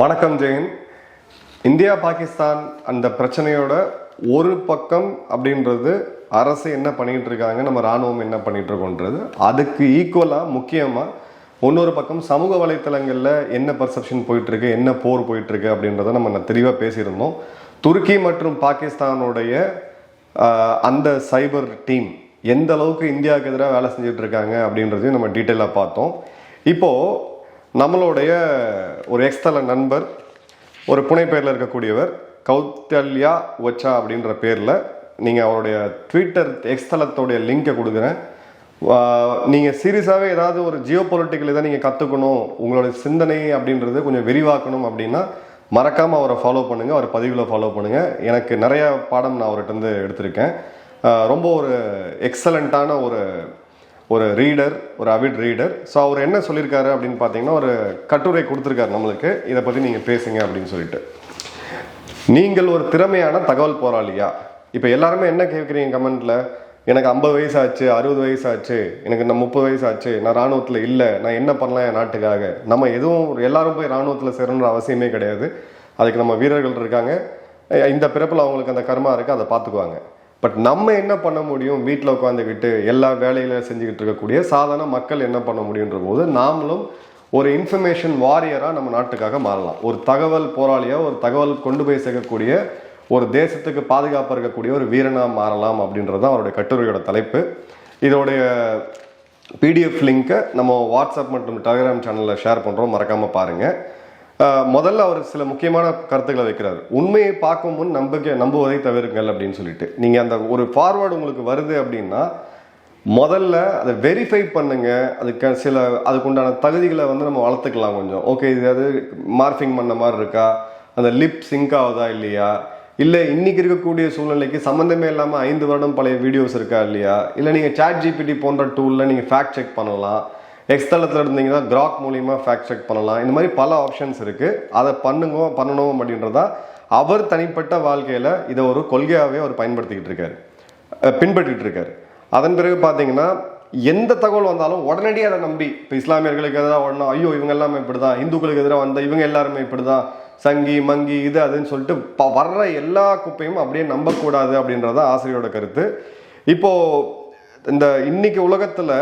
வணக்கம் ஜெயின். இந்தியா பாகிஸ்தான் அந்த பிரச்சனையோட ஒரு பக்கம் அப்படின்றது அரசு என்ன பண்ணிட்டு இருக்காங்க நம்ம ராணுவம் என்ன பண்ணிட்டு இருக்கோன்றது அதுக்கு ஈக்குவலாக முக்கியமாக இன்னொரு பக்கம் சமூக வலைத்தளங்களில் என்ன பர்செப்ஷன் போயிட்டு இருக்கு என்ன போர் போயிட்டு இருக்கு அப்படின்றத நம்ம தெளிவாக பேசியிருந்தோம். துருக்கி மற்றும் பாகிஸ்தானுடைய அந்த சைபர் டீம் எந்த அளவுக்கு இந்தியாவுக்கு எதிராக வேலை செஞ்சுட்டு இருக்காங்க அப்படின்றதையும் நம்ம டீட்டெயிலாக பார்த்தோம். இப்போது நம்மளுடைய ஒரு எக்ஸ்தல நண்பர் ஒரு புனைப்பெயரில் இருக்கக்கூடியவர் கௌத்தல்யா ஒச்சா அப்படின்ற பேரில் நீங்கள் அவருடைய ட்விட்டர் எக்ஸ்தலத்தோடைய லிங்கை கொடுக்குறேன். நீங்கள் சீரியஸாகவே ஏதாவது ஒரு ஜியோ பொலிட்டிக்கல் இதை நீங்கள் கற்றுக்கணும் உங்களோட சிந்தனை அப்படின்றது கொஞ்சம் விரிவாக்கணும் அப்படின்னா மறக்காமல் அவரை ஃபாலோ பண்ணுங்கள் அவர் பதிவில் ஃபாலோ பண்ணுங்கள் எனக்கு நிறைய பாடம் நான் அவர்கிட்ட இருந்து எடுத்திருக்கேன். ரொம்ப ஒரு எக்ஸலண்ட்டான ஒரு ஒரு ரீடர் ஒரு அவிட் ரீடர் ஸோ அவர் என்ன சொல்லியிருக்காரு அப்படின்னு பார்த்தீங்கன்னா ஒரு கட்டுரை கொடுத்துருக்காரு நம்மளுக்கு. இதை பற்றி நீங்கள் பேசுங்க அப்படின்னு சொல்லிட்டு. நீங்கள் ஒரு திறமையான தகவல் போராளியா? இப்போ எல்லாருமே என்ன கேட்குறீங்க கமெண்ட்டில் எனக்கு ஐம்பது வயசு ஆச்சு அறுபது வயசு ஆச்சு எனக்கு நான் முப்பது வயசு ஆச்சு நான் ராணுவத்தில் இல்லை நான் என்ன பண்ணலாம் என் நாட்டுக்காக? நம்ம எதுவும் எல்லாரும் போய் ராணுவத்தில் சேரணுன்ற அவசியமே கிடையாது. அதுக்கு நம்ம வீரர்கள் இருக்காங்க. இந்த பிறப்பில் அவங்களுக்கு அந்த கர்மா இருக்குது அதை பார்த்துக்குவாங்க. பட் நம்ம என்ன பண்ண முடியும்? வீட்டில் உட்காந்துக்கிட்டு எல்லா வேலையில செஞ்சுக்கிட்டு இருக்கக்கூடிய சாதாரண மக்கள் என்ன பண்ண முடியுன்ற போது நாமளும் ஒரு இன்ஃபர்மேஷன் வாரியராக நம்ம நாட்டுக்காக மாறலாம். ஒரு தகவல் போராளியாக ஒரு தகவல் கொண்டு போய் சேர்க்கக்கூடிய ஒரு தேசத்துக்கு பாதுகாப்பாக இருக்கக்கூடிய ஒரு வீரனாக மாறலாம் அப்படின்றது தான் அவருடைய கட்டுரையோட தலைப்பு. இதோடைய பிடிஎஃப் லிங்க்கை நம்ம வாட்ஸ்அப் மற்றும் டெலிகிராம் சேனலில் ஷேர் பண்ணுறோம் மறக்காமல் பாருங்கள் முதல்ல அவர் சில முக்கியமான கருத்துக்களை வைக்கிறார். உண்மையை பார்க்கும் முன் நம்பிக்கை நம்புவதை தவிருங்கள் அப்படின்னு சொல்லிட்டு. நீங்கள் அந்த ஒரு ஃபார்வேர்டு உங்களுக்கு வருது அப்படின்னா முதல்ல அதை வெரிஃபை பண்ணுங்க. அதுக்கு சில அதுக்குண்டான தகுதிகளை வந்து நம்ம வளர்த்துக்கலாம் கொஞ்சம். ஓகே இது அது மார்ஃபிங் பண்ண மாதிரி இருக்கா? அந்த லிப் சிங்க் ஆகுதா இல்லையா? இல்லை இன்னைக்கு இருக்கக்கூடிய சூழ்நிலைக்கு சம்மந்தமே இல்லாமல் ஐந்து வருடம் பழைய வீடியோஸ் இருக்கா இல்லையா? இல்லை நீங்கள் சாட் ஜிபிடி போன்ற டூலில் நீங்கள் ஃபேக்ட் செக் பண்ணலாம். எக்ஸ்தலத்தில் இருந்தீங்கன்னா கிராக் மூலியமாக ஃபேக்ட் செக் பண்ணலாம். இந்த மாதிரி பல ஆப்ஷன்ஸ் இருக்குது அதை பண்ணுங்க பண்ணணும் அப்படின்றதா அவர் தனிப்பட்ட வாழ்க்கையில் இதை ஒரு கொள்கையாகவே அவர் பயன்படுத்திக்கிட்டு இருக்கார். அஹ் பின்பற்றிட்டு அதன் பிறகு பார்த்தீங்கன்னா எந்த தகவல் வந்தாலும் உடனடியாக அதை நம்பி இப்போ இஸ்லாமியர்களுக்கு எதிராக உடனே ஐயோ இவங்க எல்லாமே இப்படி தான் இந்துக்களுக்கு எதிராக வந்த இவங்க எல்லாருமே இப்படி தான் சங்கி மங்கி இது அதுன்னு சொல்லிட்டு ப- வர்ற எல்லா குப்பையும் அப்படியே நம்பக்கூடாது அப்படின்றத ஆசிரியரோட கருத்து. இப்போ இந்த இன்னைக்கு உலகத்தில்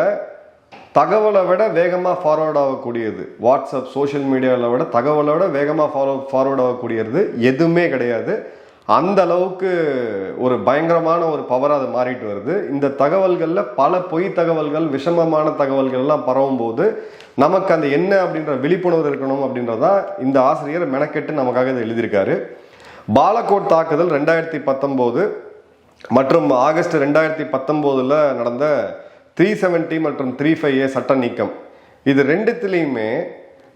தகவலை விட வேகமாக ஃபார்வர்ட் ஆகக்கூடியது. வாட்ஸ்அப் சோஷியல் மீடியாவில் விட தகவலை விட வேகமாக ஃபாலோ ஃபார்வர்ட் ஆகக்கூடியது எதுவுமே கிடையாது. அந்த அளவுக்கு ஒரு பயங்கரமான ஒரு பவராக அது மாறிட்டு வருது. இந்த தகவல்களில் பல பொய் தகவல்கள் விஷமமான தகவல்கள் எல்லாம் பரவும் போது நமக்கு அந்த என்ன அப்படின்ற விழிப்புணர்வு இருக்கணும் அப்படின்றதா இந்த ஆசிரியர் மெனக்கெட்டு நமக்காக இதை எழுதியிருக்காரு. பாலக்கோட் தாக்குதல் ரெண்டாயிரத்தி பத்தொம்போது மற்றும் ஆகஸ்ட் ரெண்டாயிரத்தி பத்தொம்போதில் நடந்த த்ரீ செவன்ட்டி மற்றும் த்ரீ ஃபைவ் ஏ சட்ட நீக்கம். இது ரெண்டுத்துலேயுமே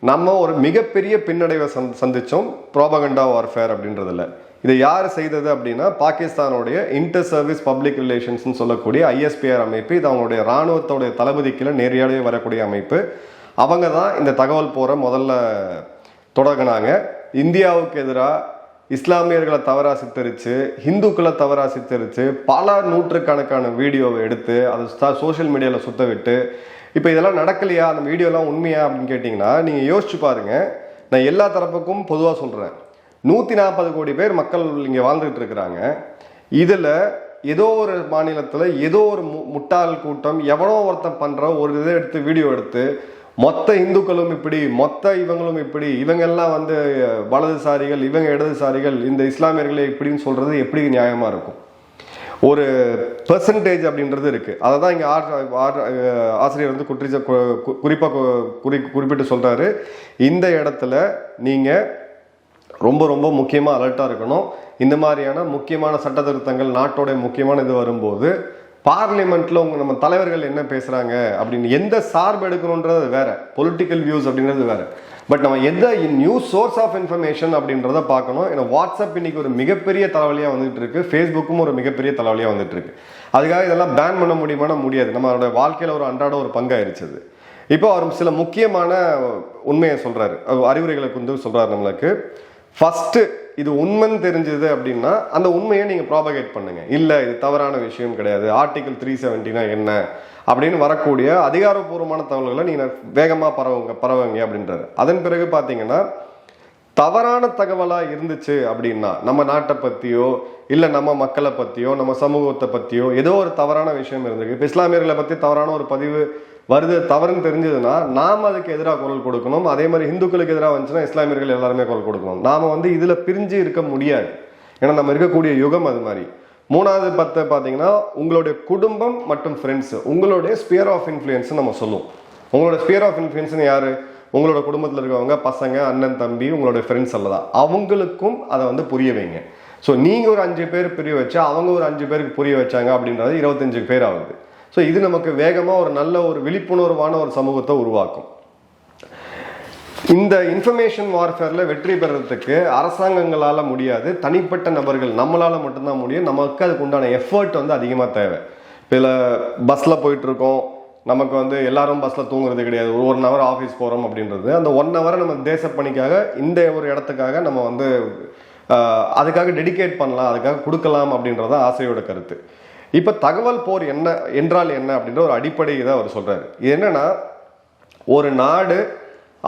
நம்ம ஒரு மிகப்பெரிய பின்னடைவை சந் சந்தித்தோம் ப்ரோபகண்டா வார்ஃபேர் அப்படின்றதுல. இதை யார் செய்தது அப்படின்னா பாகிஸ்தானுடைய இன்டர் சர்வீஸ் பப்ளிக் ரிலேஷன்ஸ்னு சொல்லக்கூடிய ஐஎஸ்பிஆர் அமைப்பு இது அவங்களுடைய இராணுவத்தோடைய தளபதி கீழே நேரடியாகவே வரக்கூடிய அமைப்பு. அவங்க தான் இந்த தகவல் போகிற முதல்ல தொடங்கினாங்க. இந்தியாவுக்கு எதிராக இஸ்லாமியர்களை தவறாக சித்தரித்து ஹிந்துக்களை தவறாக சித்தரித்து பல நூற்றுக்கணக்கான வீடியோவை எடுத்து அதை சோஷியல் மீடியாவில் சுத்த விட்டு இப்போ இதெல்லாம் நடக்கலையா? அந்த வீடியோலாம் உண்மையா அப்படின்னு கேட்டிங்கன்னா நீங்கள் யோசிச்சு பாருங்கள் நான் எல்லா தரப்புக்கும் பொதுவாக சொல்கிறேன் நூற்றி நாற்பது கோடி பேர் மக்கள் இங்கே வாழ்ந்துகிட்டு இருக்கிறாங்க. இதில் ஏதோ ஒரு மாநிலத்தில் ஏதோ ஒரு மு முட்டாள் கூட்டம் எவனோ ஒருத்தன் பண்ணுற ஒரு இதை எடுத்து வீடியோ எடுத்து மொத்த இந்துக்களும் இப்படி மொத்த இவங்களும் இப்படி இவங்கெல்லாம் வந்து வலதுசாரிகள் இவங்க இடதுசாரிகள் இந்த இஸ்லாமியர்களே இப்படின்னு சொல்கிறது எப்படி நியாயமாக இருக்கும்? ஒரு பெர்சன்டேஜ் அப்படின்றது இருக்குது அதை தான் இங்கே ஆசிரியர் வந்து குற்றிச்ச குறிப்பாக குறி குறிப்பிட்டு சொல்கிறாரு இந்த இடத்துல நீங்கள் ரொம்ப ரொம்ப முக்கியமாக அலர்ட்டாக இருக்கணும். இந்த மாதிரியான முக்கியமான சட்ட திருத்தங்கள் நாட்டோடைய முக்கியமான இது வரும்போது பார்லிமெண்ட்ல உங்க நம்ம தலைவர்கள் என்ன பேசுறாங்க அப்படின்னு எந்த சார்பு எடுக்கணுன்றது வேற. பொலிட்டிக்கல் வியூஸ் அப்படின்றது வேற. பட் நம்ம எந்த நியூஸ் சோர்ஸ் ஆஃப் இன்ஃபர்மேஷன் அப்படின்றத பார்க்கணும். ஏன்னா வாட்ஸ்அப் இன்னைக்கு ஒரு மிகப்பெரிய தலைவலியாக வந்துட்டு இருக்கு. ஃபேஸ்புக்கும் ஒரு மிகப்பெரிய தலைவலியாக வந்துட்டு இருக்கு. அதுக்காக இதெல்லாம் பேன் பண்ண முடியுமானா முடியாது. நம்மளோட வாழ்க்கையில் ஒரு அன்றாட ஒரு பங்காயிருச்சது இப்போ அவர் சில முக்கியமான உண்மையை சொல்றாரு. அவர் அறிவுரைகளை கொண்டு சொல்றாரு நம்மளுக்கு. ஃபஸ்ட்டு இது உண்மைன்னு தெரிஞ்சது அப்படின்னா அந்த உண்மையை நீங்கள் ப்ராபகேட் பண்ணுங்கள் இல்லை இது தவறான விஷயம் கிடையாது. ஆர்டிகல் த்ரீ செவன்டினா என்ன? அப்படின்னு வரக்கூடிய அதிகாரப்பூர்வமான தகவல்களை நீங்கள் வேகமாக பரவுங்க பரவுங்க அப்படின்றது. அதன் பிறகு பார்த்தீங்கன்னா தவறான தகவலாக இருந்துச்சு அப்படின்னா நம்ம நாட்டை பற்றியோ இல்லை நம்ம மக்களை பற்றியோ நம்ம சமூகத்தை பற்றியோ ஏதோ ஒரு தவறான விஷயம் இருந்திருக்கு. இப்போ இஸ்லாமியர்களை பற்றி தவறான ஒரு பதிவு வருது தவறுன்னு தெரிஞ்சதுன்னா நாம் அதுக்கு எதிராக குரல் கொடுக்கணும். அதே மாதிரி இந்துக்களுக்கு எதிராக வந்துச்சுன்னா இஸ்லாமியர்கள் எல்லாருமே குரல் கொடுக்கணும். நாம் வந்து இதில் பிரிஞ்சு இருக்க முடியாது. ஏன்னா நம்ம இருக்கக்கூடிய யுகம் அது மாதிரி. மூணாவது பத்து பார்த்தீங்கன்னா உங்களுடைய குடும்பம் மற்றும் ஃப்ரெண்ட்ஸ் உங்களுடைய ஸ்பியர் ஆஃப் இன்ஃப்ளூயன்ஸ் நம்ம சொல்லுவோம். உங்களோட ஸ்பியர் ஆஃப் இன்ஃப்ளூயன்ஸ்னு யார்? உங்களோட குடும்பத்தில் இருக்கவங்க பசங்க அண்ணன் தம்பி உங்களோட ஃப்ரெண்ட்ஸ் எல்லாம் அவங்களுக்கும் அதை வந்து புரிய வைங்க. ஸோ நீங்கள் ஒரு அஞ்சு பேர் புரிய வச்சா அவங்க ஒரு அஞ்சு பேருக்கு புரிய வச்சாங்க அப்படின்றது இருபத்தஞ்சு பேர் ஆகுது. ஸோ இது நமக்கு வேகமாக ஒரு நல்ல ஒரு விழிப்புணர்வான ஒரு சமூகத்தை உருவாக்கும். இந்த இன்ஃபர்மேஷன் வார்ஃபேரில் வெற்றி பெறுறதுக்கு அரசாங்கங்களால் முடியாது. தனிப்பட்ட நபர்கள் நம்மளால் மட்டும்தான் முடியும். நமக்கு அதுக்கு உண்டான எஃபர்ட் வந்து அதிகமாக தேவை. இதில் பஸ்ஸில் போயிட்டுருக்கோம். நமக்கு வந்து எல்லாரும் பஸ்ஸில் தூங்குறது கிடையாது. ஒரு ஒன் ஹவர் ஆஃபீஸ் போகிறோம் அப்படின்றது. அந்த ஒன் ஹவரை நம்ம தேசப்பணிக்காக இந்த ஒரு இடத்துக்காக நம்ம வந்து அதுக்காக டெடிகேட் பண்ணலாம். அதுக்காக கொடுக்கலாம் அப்படின்றதான் ஆசையோட கருத்து. இப்போ தகவல் போர் என்ன என்றால் என்ன அப்படின்ற ஒரு அடிப்படை இதை அவர் சொல்கிறார் இது என்னன்னா ஒரு நாடு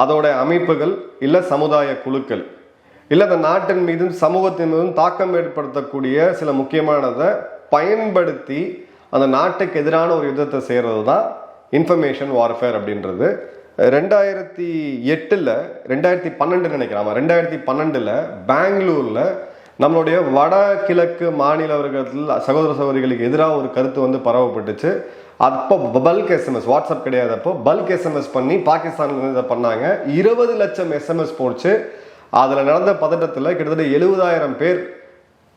அதோட அமைப்புகள் இல்லை சமுதாய குழுக்கள். இல்லை அந்த நாட்டின் மீதும் சமூகத்தின் மீதும் தாக்கம் ஏற்படுத்தக்கூடிய சில முக்கியமானதை பயன்படுத்தி அந்த நாட்டுக்கு எதிரான ஒரு யுத்தத்தை செய்கிறது தான் இன்ஃபர்மேஷன் வார்ஃபேர் அப்படின்றது. ரெண்டாயிரத்தி எட்டில் ரெண்டாயிரத்தி பன்னெண்டு நினைக்கிறாம ரெண்டாயிரத்தி பன்னெண்டில் பெங்களூரில் நம்மளுடைய வடகிழக்கு மாநிலவர்கள் சகோதர சகோதரிகளுக்கு எதிராக ஒரு கருத்து வந்து பரவப்பட்டுச்சு. அப்போ பல்க் எஸ்எம்எஸ் வாட்ஸ்அப் கிடையாது அப்போ பல்க் எஸ்எம்எஸ் பண்ணி பாகிஸ்தான் இதை பண்ணாங்க. இருபது லட்சம் எஸ்எம்எஸ் போச்சு அதில் நடந்த பதட்டத்தில் கிட்டத்தட்ட எழுபதாயிரம் பேர்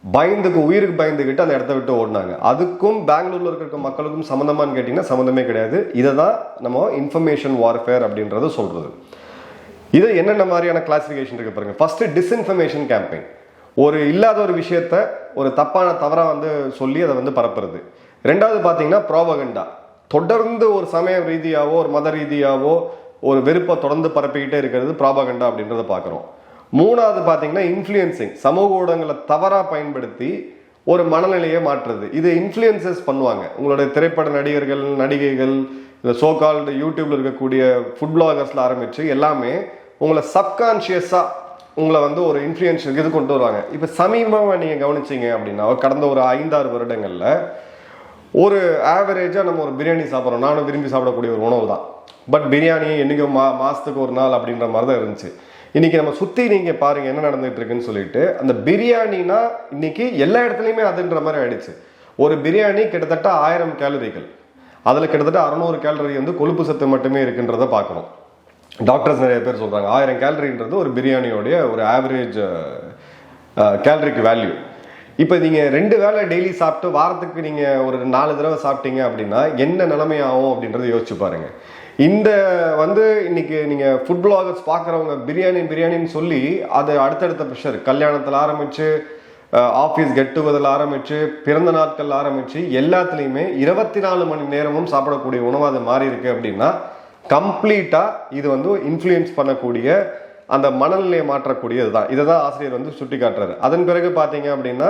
பயந்துக்கு உயிருக்கு பயந்துக்கிட்டு அந்த இடத்த விட்டு ஓடினாங்க. அதுக்கும் பெங்களூரில் இருக்கிற மக்களுக்கும் சம்மந்தமான்னு கேட்டிங்கன்னா சம்மந்தமே கிடையாது. இதை தான் நம்ம இன்ஃபர்மேஷன் வார்ஃபேர் அப்படின்றத சொல்கிறது இது என்னென்ன மாதிரியான கிளாஸிஃபிகேஷன் இருக்கு பாருங்க. ஃபஸ்ட்டு டிஸ்இன்ஃபர்மேஷன் கேம்பெயின் ஒரு இல்லாத ஒரு விஷயத்த ஒரு தப்பான தவறாக வந்து சொல்லி அதை வந்து பரப்புறது. ரெண்டாவது பார்த்தீங்கன்னா ப்ரோபகண்டா தொடர்ந்து ஒரு சமய ரீதியாவோ ஒரு மத ரீதியாவோ ஒரு வெறுப்பை தொடர்ந்து பரப்பிக்கிட்டே இருக்கிறது ப்ராபகண்டா அப்படின்றத பார்க்குறோம். மூணாவது பார்த்தீங்கன்னா இன்ஃப்ளூயன்சிங் சமூக ஊடகங்களை தவறாக பயன்படுத்தி ஒரு மனநிலையை மாற்றுறது. இது இன்ஃப்ளூயன்சஸ் பண்ணுவாங்க. உங்களுடைய திரைப்பட நடிகர்கள் நடிகைகள் இந்த சோகால்டு யூடியூப்ல இருக்கக்கூடிய ஃபுட் பிளாகர்ஸ்ல ஆரம்பித்து எல்லாமே உங்களை சப்கான்ஷியஸாக உங்களை வந்து ஒரு இன்ஃப்ளூயன்ஷியல் இது கொண்டு வருவாங்க. இப்போ சமீபமாக நீங்கள் கவனிச்சிங்க அப்படின்னா கடந்த ஒரு ஐந்தாறு வருடங்களில் ஒரு ஆவரேஜாக நம்ம ஒரு பிரியாணி சாப்பிட்றோம். நானும் விரும்பி சாப்பிடக்கூடிய ஒரு உணவு தான். பட் பிரியாணி என்னைக்கு மா மாதத்துக்கு ஒரு நாள் அப்படின்ற மாதிரி தான் இருந்துச்சு. இன்றைக்கி நம்ம சுற்றி நீங்கள் பாருங்கள் என்ன நடந்துட்டு இருக்குன்னு சொல்லிட்டு அந்த பிரியாணினா இன்னைக்கு எல்லா இடத்துலையுமே அதுன்ற மாதிரி ஆயிடுச்சு. ஒரு பிரியாணி கிட்டத்தட்ட ஆயிரம் கேலரிகள் அதில் கிட்டத்தட்ட அறநூறு கேலரி வந்து கொழுப்பு சத்து மட்டுமே இருக்குன்றத பார்க்குறோம் டாக்டர்ஸ் நிறைய பேர் சொல்கிறாங்க ஆயிரம் கேலரின்றது ஒரு பிரியாணியோடைய ஒரு ஆவரேஜ் கேலரிக்கு வேல்யூ இப்போ நீங்கள் ரெண்டு வேளை டெய்லி சாப்பிட்டு வாரத்துக்கு நீங்கள் ஒரு நாலு தடவை சாப்பிட்டீங்க அப்படின்னா என்ன நிலைமை ஆகும் அப்படின்றத யோசிச்சு பாருங்க. இந்த வந்து இன்னைக்கு நீங்கள் ஃபுட் பிளாகர்ஸ் பார்க்குறவங்க பிரியாணி பிரியாணின்னு சொல்லி அது அடுத்தடுத்த ப்ரெஷர் கல்யாணத்தில் ஆரம்பித்து ஆஃபீஸ் கெட் ஆரம்பித்து பிறந்த நாட்கள் ஆரம்பித்து எல்லாத்துலேயுமே இருபத்தி நாலு மணி நேரமும் சாப்பிடக்கூடிய உணவு அது மாறி இருக்குது அப்படின்னா கம்ப்ளீட்டாக இது வந்து இன்ஃப்ளூயன்ஸ் பண்ணக்கூடிய அந்த மனநிலையை மாற்றக்கூடியது தான் இதை தான் ஆசிரியர் வந்து சுட்டி காட்டுறாரு அதன் பிறகு பார்த்தீங்க அப்படின்னா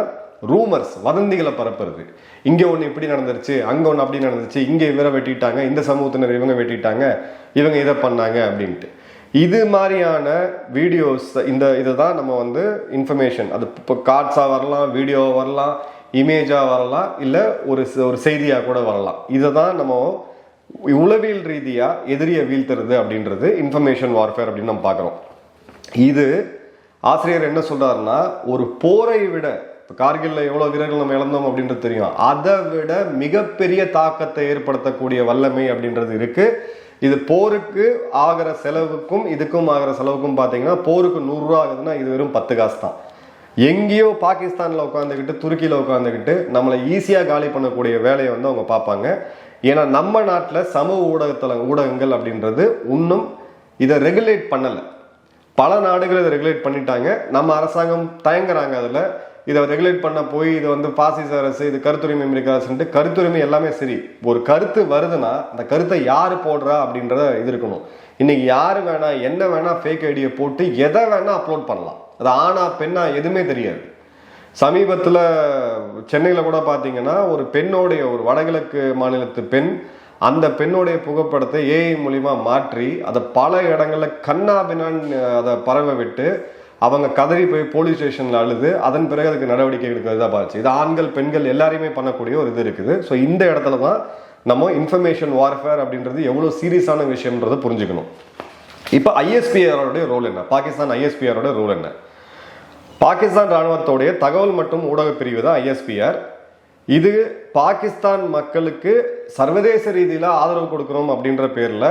ரூமர்ஸ் வதந்திகளை பரப்புறது. இங்கே ஒன்று இப்படி நடந்துருச்சு அங்கே ஒன்று அப்படி நடந்துச்சு இங்கே இவரை வெட்டிட்டாங்க இந்த சமூகத்தினர் இவங்க வெட்டிட்டாங்க இவங்க இதை பண்ணாங்க அப்படின்ட்டு. இது மாதிரியான வீடியோஸ் இந்த இதை தான் நம்ம வந்து இன்ஃபர்மேஷன் அது இப்போ கார்ட்ஸாக வரலாம் வீடியோவாக வரலாம் இமேஜாக வரலாம் இல்லை ஒரு ஒரு செய்தியாக கூட வரலாம். இதை தான் நம்ம உளவியல் ரீதியாக எதிரியை வீழ்த்துறது அப்படின்றது இன்ஃபர்மேஷன் வார்ஃபேர் அப்படின்னு நம்ம பார்க்குறோம். இது ஆசிரியர் என்ன சொல்கிறாருன்னா ஒரு போரை விட இப்போ கார்கில்ல எவ்வளோ வீரர்கள் நம்ம இழந்தோம் அப்படின்றது தெரியும். அதை விட மிகப்பெரிய தாக்கத்தை ஏற்படுத்தக்கூடிய வல்லமை அப்படின்றது இருக்குது இது போருக்கு ஆகிற செலவுக்கும் இதுக்கும் ஆகிற செலவுக்கும் பார்த்தீங்கன்னா போருக்கு நூறுரூவா ஆகுதுன்னா இது வெறும் பத்து காசு தான் எங்கேயோ பாகிஸ்தானில் உட்காந்துக்கிட்டு துருக்கியில் உட்காந்துக்கிட்டு நம்மளை ஈஸியாக காலி பண்ணக்கூடிய வேலையை வந்து அவங்க பார்ப்பாங்க. ஏன்னா நம்ம நாட்டில் சமூக ஊடகத்தில் ஊடகங்கள் அப்படின்றது இன்னும் இதை ரெகுலேட் பண்ணலை. பல நாடுகள் இதை ரெகுலேட் பண்ணிட்டாங்க. நம்ம அரசாங்கம் தயங்குறாங்க அதில். இதை ரெகுலேட் பண்ண போய் இது வந்து பாசிச அரசு இது கருத்துரிமை அமெரிக்க அரசுன்ட்டு கருத்துரிமை எல்லாமே சரி. ஒரு கருத்து வருதுன்னா அந்த கருத்தை யார் போடுறா அப்படின்றத இது இருக்கணும். இன்னைக்கு யார் வேணா என்ன வேணா ஃபேக் ஐடியை போட்டு எதை வேணா அப்லோட் பண்ணலாம். அது ஆனா பெண்ணா எதுவுமே தெரியாது. சமீபத்தில் சென்னையில் கூட பார்த்தீங்கன்னா ஒரு பெண்ணோடைய ஒரு வடகிழக்கு மாநிலத்து பெண் அந்த பெண்ணுடைய புகைப்படத்தை ஏஐ மூலிமா மாற்றி அதை பல இடங்களில் கண்ணா பின்னான்னு அதை பரவ விட்டு அவங்க கதறி போய் போலீஸ் ஸ்டேஷனில் அழுது அதன் பிறகு அதுக்கு நடவடிக்கை எடுக்கிறதா பார்த்து இது ஆண்கள் பெண்கள் எல்லாரையுமே பண்ணக்கூடிய ஒரு இது இருக்குது. ஸோ இந்த இடத்துல தான் நம்ம இன்ஃபர்மேஷன் வார்ஃபேர் அப்படின்றது எவ்வளோ சீரியஸான விஷயம்ன்றதை புரிஞ்சுக்கணும். இப்போ ஐஎஸ்பிஆரோடைய ரோல் என்ன? பாகிஸ்தான் ஐஎஸ்பிஆரோட ரோல் என்ன? பாகிஸ்தான் ராணுவத்தோடைய தகவல் மற்றும் ஊடக பிரிவு தான் ஐஎஸ்பிஆர். இது பாகிஸ்தான் மக்களுக்கு சர்வதேச ரீதியில் ஆதரவு கொடுக்குறோம் அப்படின்ற பேரில்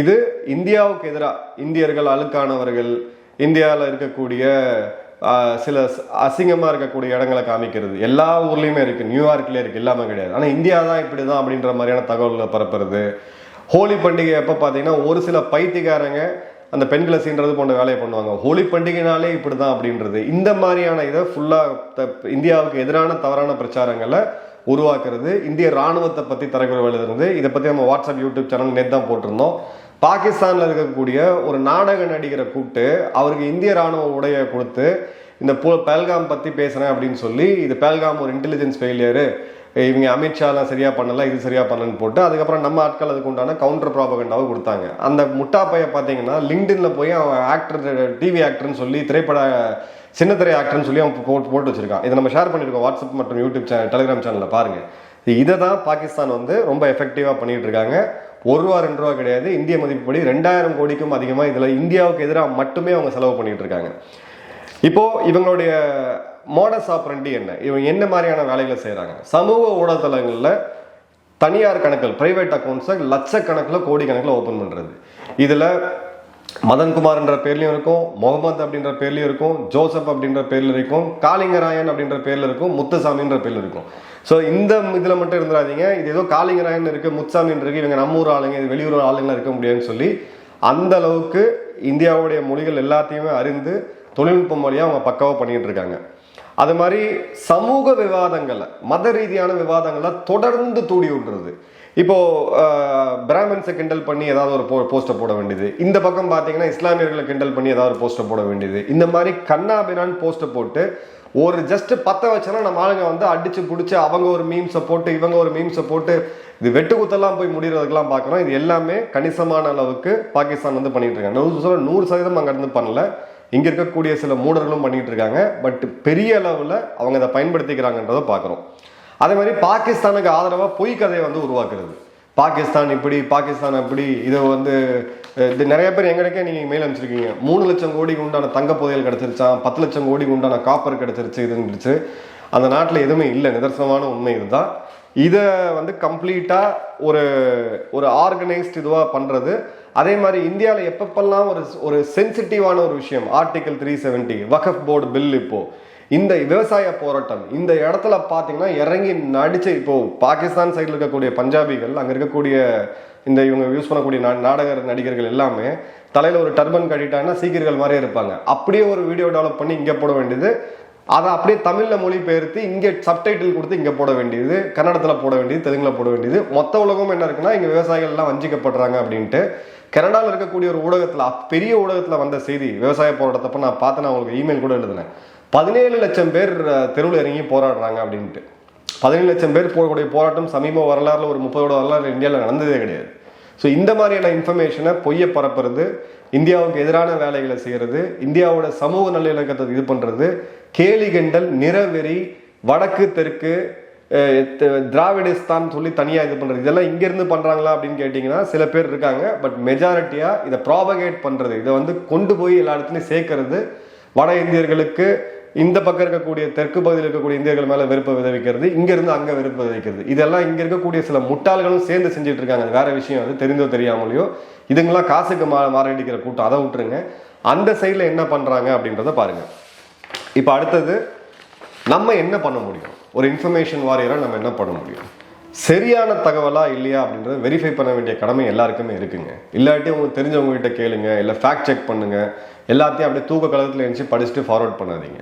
இது இந்தியாவுக்கு எதிராக இந்தியர்கள் அழுக்கானவர்கள் இந்தியாவில் இருக்கக்கூடிய சில அசிங்கமாக இருக்கக்கூடிய இடங்களை காமிக்கிறது. எல்லா ஊர்லேயுமே இருக்குது நியூயார்க்லேயே இருக்குது இல்லாமல் கிடையாது. ஆனால் இந்தியா தான் இப்படி தான் அப்படின்ற மாதிரியான தகவல்களை பரப்புறது. ஹோலி பண்டிகை எப்போ பார்த்தீங்கன்னா ஒரு சில பைத்தியக்காரங்க அந்த பெண்களை சீன்றது போன்ற வேலையை பண்ணுவாங்க. ஹோலி பண்டிகைனாலே இப்படி தான் அப்படின்றது. இந்த மாதிரியான இதை ஃபுல்லாக இந்தியாவுக்கு எதிரான தவறான பிரச்சாரங்களை உருவாக்குறது இந்திய ராணுவத்தை பற்றி தரக்குறை எழுதுறது இதை பற்றி நம்ம வாட்ஸ்அப் யூடியூப் சேனல் நேற்று தான் போட்டிருந்தோம். பாகிஸ்தானில் இருக்கக்கூடிய ஒரு நாடக நடிகரை கூப்பிட்டு அவருக்கு இந்திய ராணுவ உடையை கொடுத்து இந்த போ பேல்காம் பற்றி பேசுகிறேன் அப்படின்னு சொல்லி இது பேல்காம் ஒரு இன்டெலிஜென்ஸ் ஃபெயிலியரு இவங்க அமித்ஷாலாம் சரியாக பண்ணல இது சரியாக பண்ணலன்னு போட்டு அதுக்கப்புறம் நம்ம ஆட்கள் அதுக்கு உண்டான கவுண்டர் ப்ராபகண்டாவை கொடுத்தாங்க. அந்த முட்டா பைய பார்த்தீங்கன்னா லிங்க்டின்ல போய் அவன் ஆக்டர் டிவி ஆக்டர்னு சொல்லி திரைப்பட சின்னத்திரை ஆக்டர்னு சொல்லி அவன் போட்டு போட்டு வச்சிருக்கான். இதை நம்ம ஷேர் பண்ணியிருக்கோம் வாட்ஸ்அப் மற்றும் யூடியூப் சேனல் டெலிகிராம் சேனலில் பாருங்கள் இதை தான் பாகிஸ்தான் வந்து ரொம்ப எஃபெக்டிவாக பண்ணிட்டு இருக்காங்க. ஒரு ரூபா ரெண்டு ரூபா கிடையாது. இந்திய மதிப்புப்படி ரெண்டாயிரம் கோடிக்கும் அதிகமாக இதில் இந்தியாவுக்கு எதிராக மட்டுமே அவங்க செலவு பண்ணிகிட்டு இருக்காங்க. இப்போ இவங்களுடைய மோடஸ் ஆப்ரண்டி என்ன? இவங்க என்ன மாதிரியான வேலைகளை செய்கிறாங்க சமூக ஊடகத்தலங்களில் தனியார் கணக்கில் பிரைவேட் அக்கௌண்ட்ஸை லட்சக்கணக்கில் கோடி கணக்கில் ஓப்பன் பண்ணுறது இதில் மதன்குமார்ன்ற பேர்லையும் இருக்கும் முகமது அப்படின்ற பேர்லையும் இருக்கும் ஜோசப் அப்படின்ற பேர்ல இருக்கும் காளிங்கராயன் அப்படின்ற பேர்ல இருக்கும் முத்துசாமின்ற பேர்ல இருக்கும். ஸோ இந்த இதில் மட்டும் இருந்துடாதீங்க இது ஏதோ காளிங்கராயன் இருக்கு முத்துசாமின் இருக்கு இவங்க நம்ம ஊர் ஆளுங்க இது வெளியூர் ஆளுங்களாம் இருக்க முடியாதுன்னு சொல்லி அந்த அளவுக்கு இந்தியாவுடைய மொழிகள் எல்லாத்தையுமே அறிந்து தொழில்நுட்பம் வழியாக அவங்க பக்காவாக பண்ணிகிட்டு இருக்காங்க அது மாதிரி சமூக விவாதங்களை மத ரீதியான விவாதங்களை தொடர்ந்து தூண்டி விடுறது இப்போது பிராமின்ஸை கிண்டல் பண்ணி ஏதாவது ஒரு போ போஸ்ட்டை போட வேண்டியது. இந்த பக்கம் பார்த்தீங்கன்னா இஸ்லாமியர்களை கிண்டல் பண்ணி ஏதாவது ஒரு போஸ்ட்டை போட வேண்டியது. இந்த மாதிரி கண்ணாபிரான் போஸ்ட்டை போட்டு ஒரு ஜஸ்ட் பற்ற வச்சனா நம்ம ஆளுங்க வந்து அடிச்சு பிடிச்சி அவங்க ஒரு மீம்ஸை போட்டு இவங்க ஒரு மீம்ஸை போட்டு இது வெட்டு குத்தெல்லாம் போய் முடிகிறதுக்கெல்லாம் பார்க்குறோம் இது எல்லாமே கணிசமான அளவுக்கு பாகிஸ்தான் வந்து பண்ணிட்டு இருக்காங்க நூறு சதவீதம் நூறு சதவீதம் அங்கேருந்து பண்ணல. இங்கே இருக்கக்கூடிய சில மூடர்களும் பண்ணிகிட்டு இருக்காங்க. பட் பெரிய அளவில் அவங்க இதை பயன்படுத்திக்கிறாங்கன்றதை பார்க்குறோம். அதே மாதிரி பாகிஸ்தானுக்கு ஆதரவாக பொய் கதையை வந்து உருவாக்குறது. பாகிஸ்தான் இப்படி பாகிஸ்தான் அப்படி இதை வந்து இது நிறைய பேர் எங்களுக்கே நீங்கள் மெயில் அனுப்பிச்சிருக்கீங்க. மூணு லட்சம் கோடிக்கு உண்டான தங்க புதையல் கிடச்சிருச்சான் பத்து லட்சம் கோடிக்கு உண்டான காப்பர் கிடச்சிருச்சு இதுன்னுச்சு. அந்த நாட்டில் எதுவுமே இல்லை. நிதர்சனமான உண்மை இதுதான். இதை வந்து கம்ப்ளீட்டாக ஒரு ஒரு ஆர்கனைஸ்ட் இதுவாக பண்ணுறது அதே மாதிரி இந்தியாவில் எப்பப்பெல்லாம் ஒரு ஒரு சென்சிட்டிவான ஒரு விஷயம் article three seventy Waqf board bill இப்போ இந்த விவசாய போராட்டம் இந்த இடத்துல பார்த்தீங்கன்னா இறங்கி நடிச்சு இப்போ பாகிஸ்தான் சைடில் இருக்கக்கூடிய பஞ்சாபிகள் அங்கே இருக்கக்கூடிய இந்த இவங்க யூஸ் பண்ணக்கூடிய நா- நாடக நடிகர்கள் எல்லாமே தலையில் ஒரு டர்பன் கட்டிட்டாங்கன்னா சீக்கியர்கள் மாதிரியே இருப்பாங்க. அப்படியே ஒரு வீடியோ டெவலப் பண்ணி இங்கே போட வேண்டியது. அதை அப்படியே தமிழில் மொழிபெயர்த்து இங்கே சப்டைட்டில் கொடுத்து இங்கே போட வேண்டியது கன்னடத்தில் போட வேண்டியது தெலுங்கில் போட வேண்டியது. மொத்த உலகம் என்ன இருக்குன்னா இங்கே விவசாயிகள்லாம் வஞ்சிக்கப்படுறாங்க அப்படின்ட்டு. கனடாவில் இருக்கக்கூடிய ஒரு ஊடகத்தில் பெரிய ஊடகத்தில் வந்த செய்தி விவசாய போராட்டத்தப்ப நான் பார்த்து நான் உங்களுக்கு இமெயில் கூட எழுதினேன். பதினேழு லட்சம் பேர் தெருவில் இறங்கி போராடுறாங்க அப்படின்ட்டு. பதினேழு லட்சம் பேர் போடக்கூடிய போராட்டம் சமீப வரலாறுல ஒரு முப்பதோட வரலாறு இந்தியாவில் நடந்ததே கிடையாது. ஸோ இந்த மாதிரியான இன்ஃபர்மேஷனை பொய்ய பரப்புறது இந்தியாவுக்கு எதிரான வேலைகளை செய்கிறது இந்தியாவோட சமூக நல்லிணக்கத்தை இது பண்ணுறது கேலி கிண்டல் நிறவெறி வடக்கு தெற்கு திராவிடிஸ்தான் சொல்லி தனியாக இது பண்ணுறது இதெல்லாம் இங்கேருந்து பண்ணுறாங்களா அப்படின்னு கேட்டிங்கன்னா சில பேர் இருக்காங்க. பட் மெஜாரிட்டியாக இதை ப்ராபகேட் பண்ணுறது இதை வந்து கொண்டு போய் எல்லா இடத்துலையும் சேர்க்கறது. வட இந்தியர்களுக்கு இந்த பக்கம் இருக்கக்கூடிய தெற்கு பகுதியில் இருக்கக்கூடிய இந்தியர்கள் மேலே வெறுப்பை விளைவிக்கிறது இங்கேருந்து அங்கே விருப்பம் வெறுப்பை விதைக்கிறது இதெல்லாம் இங்கே இருக்கக்கூடிய சில முட்டாள்களும் சேர்ந்து செஞ்சுட்டு இருக்காங்க. வேற விஷயம். அது தெரிந்தோ தெரியாமலையோ. இதுங்கெல்லாம் காசுக்கு மா மாரடிக்கிற கூட்டம். அதை விட்டுருங்க. அந்த சைடில் என்ன பண்ணுறாங்க அப்படின்றத பாருங்கள் இப்போ அடுத்தது நம்ம என்ன பண்ண முடியும்? ஒரு இன்ஃபர்மேஷன் வாரியராக நம்ம என்ன பண்ண முடியும்? சரியான தகவலா இல்லையா அப்படின்றத வெரிஃபை பண்ண வேண்டிய கடமை எல்லாருக்குமே இருக்குங்க. இல்லாட்டி உங்களுக்கு தெரிஞ்சவங்ககிட்ட கேளுங்க இல்லை ஃபேக்ட் செக் பண்ணுங்க. எல்லாத்தையும் அப்படியே தூக்க கலகத்தில் எழுந்துச்சு படிச்சுட்டு ஃபார்வர்ட் பண்ணாதீங்க.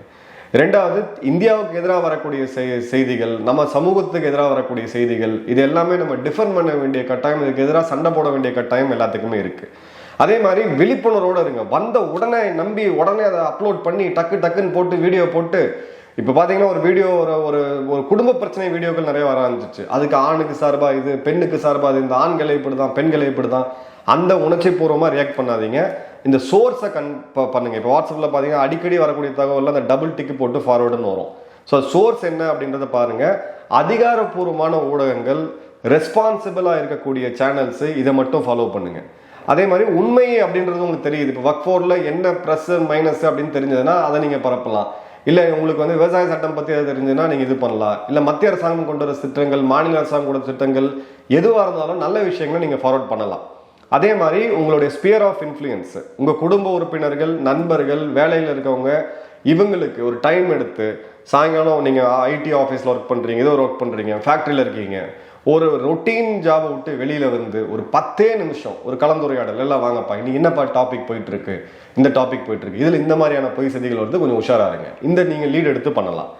ரெண்டாவது இந்தியாவுக்கு எதிராக வரக்கூடிய செய்திகள் நம்ம சமூகத்துக்கு எதிராக வரக்கூடிய செய்திகள் இது எல்லாமே நம்ம டிஃபர் பண்ண வேண்டிய கட்டாயம் இதுக்கு எதிராக சண்டை போட வேண்டிய கட்டாயம் எல்லாத்துக்குமே இருக்குது அதே மாதிரி விழிப்புணர்வோட இருங்க. வந்த உடனே நம்பி உடனே அதை அப்லோட் பண்ணி டக்கு டக்குன்னு போட்டு வீடியோ போட்டு இப்போ பார்த்தீங்கன்னா ஒரு வீடியோ ஒரு ஒரு ஒரு குடும்ப பிரச்சனை வீடியோக்கள் நிறைய வர ஆரம்பிச்சிச்சு அதுக்கு ஆணுக்கு சார்பாக இது பெண்ணுக்கு சார்பாக இது இந்த ஆண்களை இப்படி தான் பெண்களை இப்படி தான் அந்த உணர்ச்சி பூர்வமாக ரியாக்ட் பண்ணாதீங்க. இந்த சோர்ஸை கன் பண்ணுங்கள் இப்போ வாட்ஸ்அப்பில் பார்த்தீங்கன்னா அடிக்கடி வரக்கூடிய தகவலில் அந்த டபுள் டிக்கு போட்டு ஃபார்வர்டுன்னு வரும். ஸோ சோர்ஸ் என்ன அப்படின்றத பாருங்க. அதிகாரப்பூர்வமான ஊடகங்கள் ரெஸ்பான்சிபிளாக இருக்கக்கூடிய சேனல்ஸு இதை மட்டும் ஃபாலோ பண்ணுங்கள் அதே மாதிரி உண்மை அப்படின்றது உங்களுக்கு தெரியுது. இப்போ ஒர்க் ஃபோரில் என்ன ப்ளஸ் மைனஸ் அப்படின்னு தெரிஞ்சதுன்னா அதை நீங்கள் பரப்பலாம். இல்லை உங்களுக்கு வந்து விவசாய சட்டம் பற்றி எது தெரிஞ்சுன்னா நீங்கள் இது பண்ணலாம். இல்லை மத்திய அரசாங்கம் கொண்டு வர திட்டங்கள் மாநில அரசாங்கம் கொண்டு திட்டங்கள் எதுவாக இருந்தாலும் நல்ல விஷயங்களை நீங்கள் ஃபார்வர்ட் பண்ணலாம். அதே மாதிரி உங்களுடைய ஸ்பியர் ஆஃப் இன்ஃப்ளூயன்ஸ் உங்கள் குடும்ப உறுப்பினர்கள் நண்பர்கள் வேலையில் இருக்கவங்க இவங்களுக்கு ஒரு டைம் எடுத்து சாயங்காலம் நீங்கள் ஐடி ஆஃபீஸில் ஒர்க் பண்ணுறீங்க ஏதோ ஒரு ஒர்க் பண்ணுறீங்க ஃபேக்ட்ரியில் இருக்கீங்க ஒரு ரொட்டீன் ஜாபை விட்டு வெளியில் வந்து ஒரு பத்தே நிமிஷம் ஒரு கலந்துரையாடல். எல்லாம் வாங்கப்பா இன்னைக்கு என்னப்பா டாபிக் போயிட்டுருக்கு? இந்த டாபிக் போயிட்டுருக்கு. இதில் இந்த மாதிரியான பொய் செய்திகள் வந்து கொஞ்சம் உஷாரா இருங்க. இந்த நீங்கள் லீட் எடுத்து பண்ணலாம்.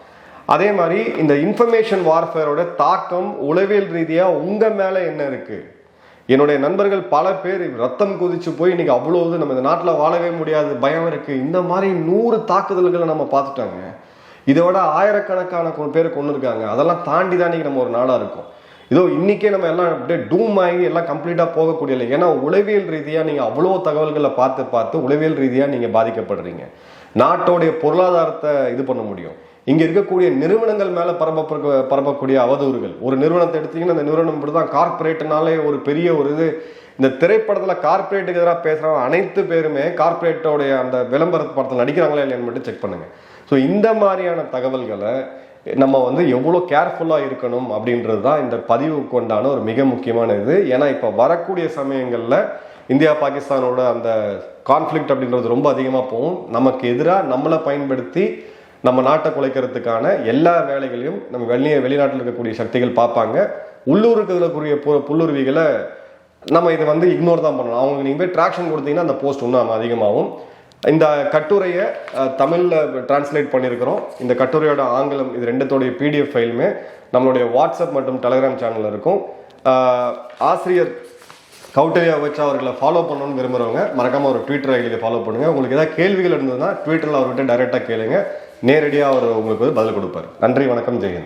அதே மாதிரி இந்த இன்ஃபர்மேஷன் வார்ஃபேரோட தாக்கம் உளவியல் ரீதியாக உங்கள் மேலே என்ன இருக்குது என்னுடைய நண்பர்கள் பல பேர் ரத்தம் குதிச்சு போய் இன்னைக்கு இது நம்ம இந்த நாட்டில் வாழவே முடியாது பயம் இருக்குது இந்த மாதிரி நூறு தாக்குதல்களை நம்ம பார்த்துட்டாங்க. இதோட ஆயிரக்கணக்கான பேர் கொண்டு இருக்காங்க அதெல்லாம் தாண்டி தான் இன்னைக்கு நம்ம ஒரு நாடாக இருக்கும். இதோ இன்றைக்கே நம்ம எல்லாம் அப்படியே டூம் ஆகி எல்லாம் கம்ப்ளீட்டாக போகக்கூடிய இல்லை ஏன்னா உளவியல் ரீதியாக நீங்கள் அவ்வளோ தகவல்களை பார்த்து பார்த்து உளவியல் ரீதியாக நீங்கள் பாதிக்கப்படுறீங்க. நாட்டோடைய பொருளாதாரத்தை இது பண்ண முடியும். இங்கே இருக்கக்கூடிய நிறுவனங்கள் மேலே பரப்ப பரப்பக்கூடிய அவதூறுகள். ஒரு நிறுவனத்தை எடுத்தீங்கன்னா அந்த நிறுவனம் இப்படி தான் கார்பரேட்னாலே ஒரு பெரிய ஒரு இது. இந்த திரைப்படத்தில் கார்பரேட்டுக்கு எதிராக பேசுகிறவங்க அனைத்து பேருமே கார்பரேட்டோடைய அந்த விளம்பர படத்தில் நடிக்கிறாங்களா இல்லையான்னு மட்டும் செக் பண்ணுங்க. ஸோ இந்த மாதிரியான தகவல்களை நம்ம வந்து எவ்வளோ கேர்ஃபுல்லாக இருக்கணும் அப்படின்றது தான் இந்த பதிவுக்கு உண்டான ஒரு மிக முக்கியமான இது. ஏன்னா இப்போ வரக்கூடிய சமயங்களில் இந்தியா பாகிஸ்தானோட அந்த கான்ஃப்ளிக்ட் அப்படின்றது ரொம்ப அதிகமாக போகும். நமக்கு எதிராக நம்மளை பயன்படுத்தி நம்ம நாட்டை குலைக்கிறதுக்கான எல்லா வேலைகளையும் நம்ம வெளியே வெளிநாட்டில் இருக்கக்கூடிய சக்திகள் பார்ப்பாங்க. உள்ளூருக்கு இருக்கக்கூடிய பு- புல்லுருவிகளை நம்ம இதை வந்து இக்னோர் தான் பண்ணணும். அவங்க நீங்கள் போய் ட்ராக்ஷன் கொடுத்தீங்கன்னா அந்த போஸ்ட் இன்னும் அதிகமாகும். இந்த கட்டுரையை தமிழில் டிரான்ஸ்லேட் பண்ணியிருக்கிறோம். இந்த கட்டுரையோட ஆங்கிலம் இது ரெண்டுத்தோடைய பிடிஎஃப் ஃபைலுமே நம்மளுடைய வாட்ஸ்அப் மற்றும் டெலகிராம் சேனலில் இருக்கும். ஆசிரியர் கௌட்டரியா வச்சு அவர்களை ஃபாலோ பண்ணணும்னு விரும்புகிறவங்க மறக்காமல் ஒரு ட்விட்டர் ஐடியில் ஃபாலோ பண்ணுங்கள் உங்களுக்கு ஏதாவது கேள்விகள் இருந்ததுன்னா ட்விட்டரில் அவர்கிட்ட டைரெக்டாக கேளுங்க. நேரடியாக அவர் உங்களுக்கு பதில் கொடுப்பார். நன்றி வணக்கம் ஜெயந்த்